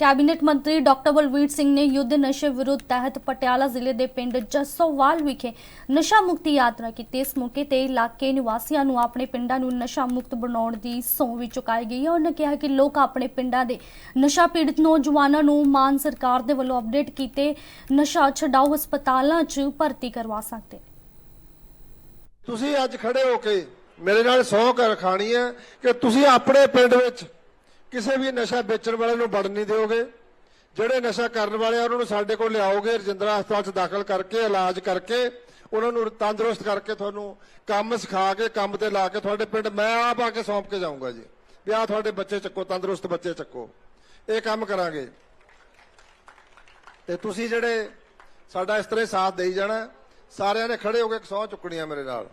Cabinet ਮੰਤਰੀ doctor Balvir Singh ਨੇ ਯੁੱਧ ਨਸ਼ੇ ਵਿਰੁੱਧ ਤਹਿਤ ਪਟਿਆਲਾ ਜ਼ਿਲ੍ਹੇ ਦੇ ਪਿੰਡ ਜੱਸੋਵਾਲ ਵਿਖੇ ਨਸ਼ਾ ਮੁਕਤੀ ਯਾਤਰਾ ਕੀਤੀ। ਇਸ ਮੌਕੇ ਤੇ ਇਲਾਕੇ ਨਿਵਾਸੀਆਂ ਨੂੰ ਆਪਣੇ ਪਿੰਡਾਂ ਨੂੰ ਨਸ਼ਾ ਮੁਕਤ ਬਣਾਉਣ ਦੀ ਸਹੁੰ ਵੀ ਚੁਕਾਈ ਗਈ ਹੈ। ਉਹਨਾਂ ਕਿਹਾ ਕਿ ਲੋਕ ਆਪਣੇ ਪਿੰਡਾਂ ਦੇ ਨਸ਼ਾ ਪੀੜਤ ਨੌਜਵਾਨਾਂ ਨੂੰ ਮਾਨ ਸਰਕਾਰ ਦੇ ਵੱਲੋਂ ਅਪਡੇਟ ਕੀਤੇ ਨਸ਼ਾ ਛਡਾਊ ਹਸਪਤਾਲਾਂ 'ਚ ਭਰਤੀ ਕਰਵਾ ਸਕਦੇ। ਤੁਸੀਂ ਅੱਜ ਖੜੇ ਹੋ ਕੇ ਮੇਰੇ ਨਾਲ ਸਹੁੰ ਕਰ ਖਾਣੀ ਹੈ ਕਿ ਤੁਸੀਂ ਆਪਣੇ ਪਿੰਡ ਵਿੱਚ ਕਿਸੇ ਵੀ ਨਸ਼ਾ ਵੇਚਣ ਵਾਲੇ ਨੂੰ ਵੜਨ ਨਹੀਂ ਦਿਓਗੇ। ਜਿਹੜੇ ਨਸ਼ਾ ਕਰਨ ਵਾਲੇ ਆ, ਉਹਨਾਂ ਨੂੰ ਸਾਡੇ ਕੋਲ ਲਿਆਓਗੇ, ਰਜਿੰਦਰਾ ਹਸਪਤਾਲ 'ਚ ਦਾਖਲ ਕਰਕੇ, ਇਲਾਜ ਕਰਕੇ, ਉਹਨਾਂ ਨੂੰ ਤੰਦਰੁਸਤ ਕਰਕੇ ਤੁਹਾਨੂੰ ਕੰਮ ਸਿਖਾ ਕੇ, ਕੰਮ ਤੇ ਲਾ ਕੇ ਤੁਹਾਡੇ ਪਿੰਡ ਮੈਂ ਆਪ ਆ ਕੇ ਸੌਂਪ ਕੇ ਜਾਊਂਗਾ ਜੀ। ਵੀ ਆਹ ਤੁਹਾਡੇ ਬੱਚੇ ਚੱਕੋ, ਤੰਦਰੁਸਤ ਬੱਚੇ ਚੱਕੋ। ਇਹ ਕੰਮ ਕਰਾਂਗੇ। ਤੇ ਤੁਸੀਂ ਜਿਹੜੇ ਸਾਡਾ ਇਸ ਤਰ੍ਹਾਂ ਸਾਥ ਦੇਈ ਜਾਣਾ, ਸਾਰਿਆਂ ਨੇ ਖੜੇ ਹੋ ਕੇ ਇੱਕ ਸਹੁੰ ਚੁੱਕਣੀ ਆ ਮੇਰੇ ਨਾਲ।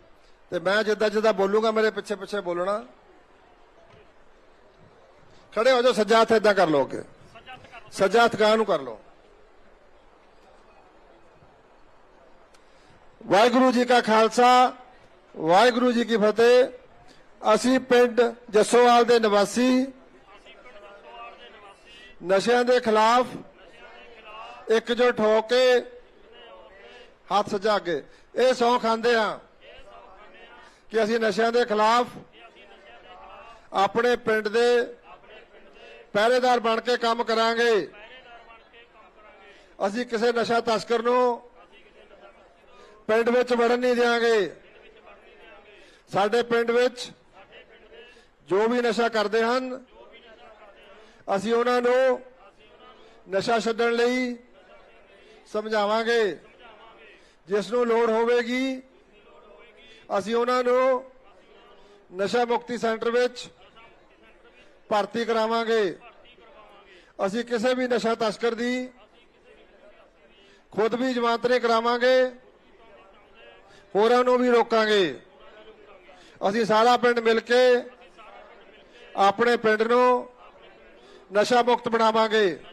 ਤੇ ਮੈਂ ਜਿੱਦਾਂ ਜਿੱਦਾਂ ਬੋਲੂਗਾ, ਮੇਰੇ ਪਿੱਛੇ ਪਿੱਛੇ ਬੋਲਣਾ। ਖੜੇ ਹੋ ਜਾਓ, ਸੱਜਾ ਹੱਥ ਇਦਾਂ ਕਰ ਲਓ ਅੱਗੇ। ਸੱਜਾ ਹੱਥ ਗਾਂ ਨੂੰ ਕਰ ਲਓ। ਵਾਹਿਗੁਰੂ ਜੀ ਕਾ ਖਾਲਸਾ, ਵਾਹਿਗੁਰੂ ਜੀ ਕੀ ਫਤਿਹ। ਅਸੀਂ ਪਿੰਡ ਜੱਸੋਵਾਲ ਦੇ ਨਿਵਾਸੀ। ਨਸ਼ਿਆਂ ਦੇ ਖਿਲਾਫ ਇਕਜੁੱਟ ਹੋ ਕੇ ਹੱਥ ਸਜਾ ਕੇ। ਇਹ ਸੌਂ ਖਾਂਦੇ ਹਾਂ ਕਿ ਅਸੀਂ ਨਸ਼ਿਆਂ ਦੇ ਖਿਲਾਫ ਆਪਣੇ ਪਿੰਡ ਦੇ ਪਹਿਰੇਦਾਰ ਬਣ ਕੇ ਕੰਮ ਕਰਾਂਗੇ। ਅਸੀਂ ਕਿਸੇ ਨਸ਼ਾ ਤਸਕਰ ਨੂੰ ਪਿੰਡ ਵਿੱਚ ਵੜਨ ਨਹੀਂ ਦੇਵਾਂਗੇ ਸਾਡੇ ਪਿੰਡ ਵਿੱਚ ਜੋ ਵੀ ਨਸ਼ਾ ਕਰਦੇ ਹਨ, ਅਸੀਂ ਉਹਨਾਂ ਨੂੰ ਨਸ਼ਾ ਛੱਡਣ ਲਈ ਸਮਝਾਵਾਂਗੇ। ਜਿਸ ਨੂੰ ਲੋੜ ਹੋਵੇਗੀ, ਅਸੀਂ ਉਹਨਾਂ ਨੂੰ ਨਸ਼ਾ ਮੁਕਤੀ ਸੈਂਟਰ ਵਿੱਚ ਭਰਤੀ ਕਰਾਵਾਂਗੇ। ਅਸੀਂ ਕਿਸੇ ਵੀ ਨਸ਼ਾ ਤਸਕਰ ਦੀ ਖੁਦ ਵੀ ਜਮਾਨਤ ਕਰਾਵਾਂਗੇ। ਹੋਰਾਂ ਨੂੰ ਵੀ ਰੋਕਾਂਗੇ। ਅਸੀਂ ਸਾਰਾ ਪਿੰਡ ਮਿਲ ਕੇ ਆਪਣੇ ਪਿੰਡ ਨੂੰ ਨਸ਼ਾ ਮੁਕਤ ਬਣਾਵਾਂਗੇ।